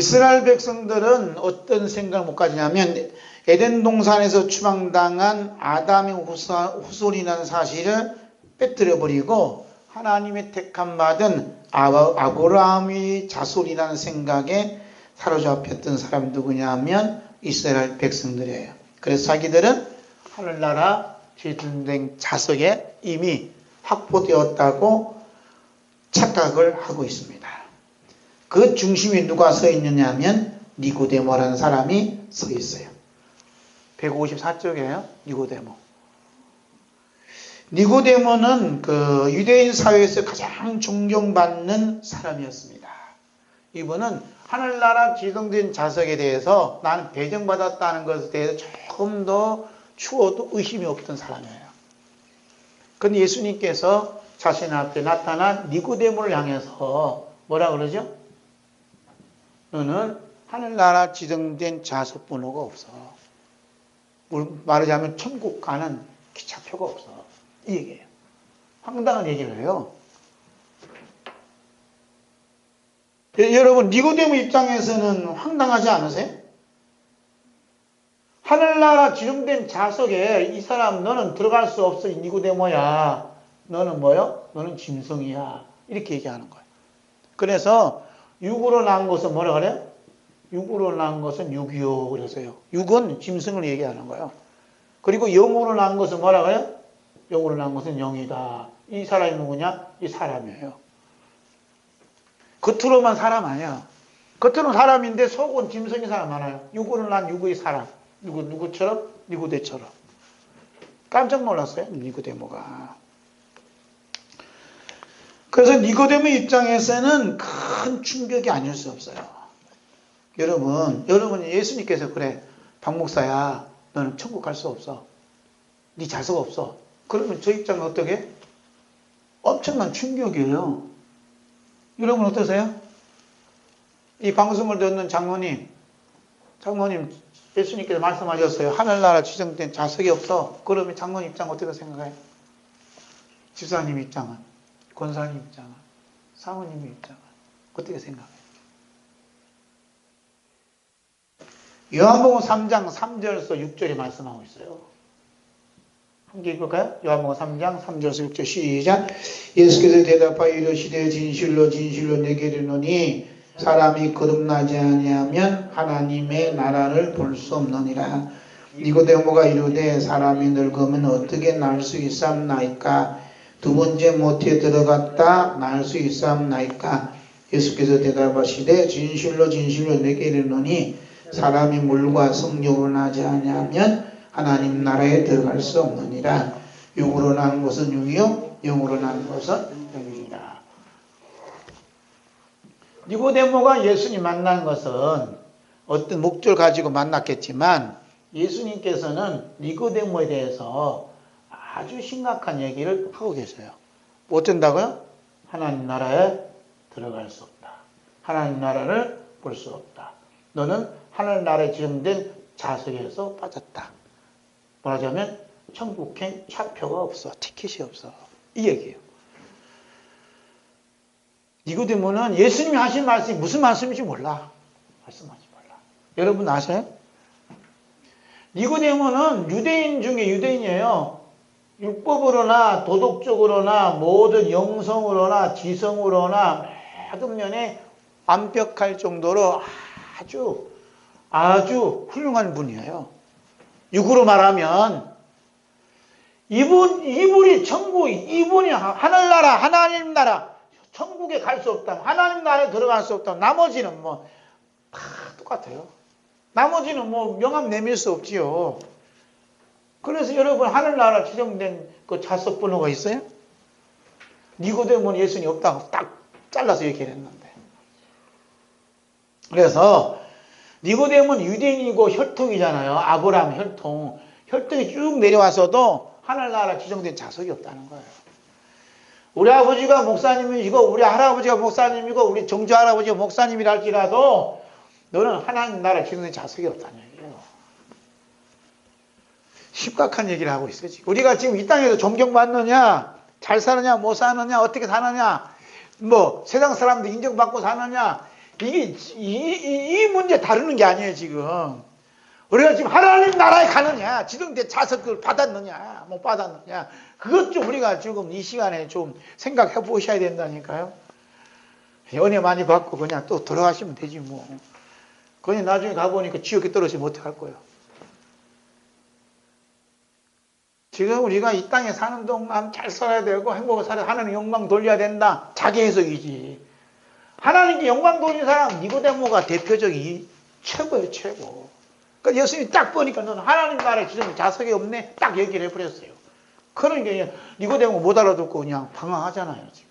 이스라엘 백성들은 어떤 생각을 못 가지냐면 에덴 동산에서 추방당한 아담의 후손- 후손이라는 사실을 빼뜨려 버리고 하나님의 택함 받은 아- 아브라함의 자손이라는 생각에 사로잡혔던 사람이 누구냐 하면 이스라엘 백성들이에요. 그래서 자기들은 하늘나라 제등된 자석에 이미 확보되었다고 착각을 하고 있습니다. 그 중심에 누가 서 있느냐 하면 니고데모라는 사람이 서 있어요. 154쪽이에요. 니고데모. 니고데모는 그 유대인 사회에서 가장 존경받는 사람이었습니다. 이분은 하늘나라 지정된 자석에 대해서 나는 배정받았다는 것에 대해서 조금 더 추워도 의심이 없던 사람이에요. 근데 예수님께서 자신 앞에 나타난 니고데모를 향해서 뭐라 그러죠? 너는 하늘나라 지정된 자석번호가 없어. 물- 말하자면 천국 가는 기차표가 없어. 이 얘기예요. 황당한 얘기를 해요. 예, 여러분 니고데모 입장에서는 황당하지 않으세요? 하늘나라 지정된 자석에 이 사람 너는 들어갈 수 없어 이 니고데모야. 너는 뭐요? 너는 짐승이야. 이렇게 얘기하는 거예요. 그래서 육으로 난 것은 뭐라 그래요? 육으로 난 것은 육이요 그래서요. 육은 짐승을 얘기하는 거예요. 그리고 영으로 난 것은 뭐라 그래요? 영으로 난 것은 영이다. 이 사람이 누구냐? 이 사람이에요. 겉으로만 사람 아니야. 겉으로는 사람인데 속은 짐승이 사람 많아요. 육으로 난 육의 사람. 누구 누구처럼? 니고데처럼. 깜짝 놀랐어요. 니고데모가. 그래서 니고데모 입장에서는 큰 충격이 아닐 수 없어요. 여러분, 여러분 예수님께서 그래, 박 목사야, 너는 천국 갈 수 없어. 네 자석 없어. 그러면 저 입장은 어떻게? 엄청난 충격이에요. 여러분 어떠세요? 이 방송을 듣는 장모님, 장모님 예수님께서 말씀하셨어요. 하늘나라 지정된 자석이 없어. 그러면 장모님 입장 어떻게 생각해요? 집사님 입장은, 권사님 입장은, 사모님 입장은 어떻게 생각해요? 요한복음 3장 3절에서 6절에 말씀하고 있어요. 함께 읽을까요? 요한복음 3장 3절에서 6절 시작. 예수께서 대답하여 이르시되 진실로 진실로 내게 이르노니 사람이 거듭나지 아니하면 하나님의 나라를 볼 수 없느니라. 니고데모가 이르되 사람이 늙으면 어떻게 날 수 있사옵나이까? 두 번째 못에 들어갔다 날수 있사옵나이까? 예수께서 대답하시되 진실로 진실로 내게 이르노니 사람이 물과 성령으로 나지 아니하면 하나님 나라에 들어갈 수 없느니라. 육으로 난 것은 육이요 영으로 난 것은 영이라. 니고데모가 예수님 만난 것은 어떤 목적을 가지고 만났겠지만 예수님께서는 니고데모에 대해서 아주 심각한 얘기를 하고 계세요. 어쩐다고요? 하나님 나라에 들어갈 수 없다. 하나님 나라를 볼 수 없다. 너는 하늘 나라에 지정된 자석에서 빠졌다. 말하자면 천국행 차표가 없어. 티켓이 없어. 이 얘기예요. 니고데모는 예수님이 하신 말씀이 무슨 말씀인지 몰라. 말씀하지 몰라. 여러분 아세요? 니고데모는 유대인 중에 유대인이에요. 율법으로나 도덕적으로나 모든 영성으로나 지성으로나 모든 면에 완벽할 정도로 아주 아주 훌륭한 분이에요. 육으로 말하면 이분 이분이 천국 이분이 하늘나라 하나님 나라 천국에 갈 수 없다. 하나님 나라에 들어갈 수 없다. 나머지는 뭐 다 똑같아요. 나머지는 뭐 명함 내밀 수 없지요. 그래서 여러분 하늘나라 지정된 그 자석 번호가 있어요? 니고데모는 예수님 없다고 딱 잘라서 얘기를 했는데. 그래서 니고데모는 유대인이고 혈통이잖아요. 아브라함 혈통. 혈통이 쭉 내려와서도 하늘나라 지정된 자석이 없다는 거예요. 우리 아버지가 목사님이시고 우리 할아버지가 목사님이고 우리 정조 할아버지가 목사님이라 할지라도 너는 하나님 나라 지정된 자석이 없다는 얘기예요. 심각한 얘기를 하고 있어요. 지금. 우리가 지금 이 땅에서 존경받느냐, 잘 사느냐, 못 사느냐, 어떻게 사느냐, 뭐 세상 사람들 인정받고 사느냐, 이게 이, 이, 이 문제 다루는 게 아니에요 지금. 우리가 지금 하나님 나라에 가느냐, 지정된 자석을 받았느냐, 못 받았느냐, 그것 좀 우리가 지금 이 시간에 좀 생각해 보셔야 된다니까요. 연애 많이 받고 그냥 또 들어가시면 되지 뭐. 그냥 나중에 가보니까 지옥에 떨어지면 어떡할 거예요. 지금 우리가 이 땅에 사는 동안 잘 살아야 되고 행복하게 살아야 하나님 영광 돌려야 된다. 자기 해석이지. 하나님께 영광 돌리는 사람 니고데모가 대표적인 최고예요 최고. 그러니까 예수님이 딱 보니까 너는 하나님 나라에 지금 자석이 없네 딱 얘기를 해버렸어요. 그러니까 니고데모 못 알아듣고 그냥 방황하잖아요 지금.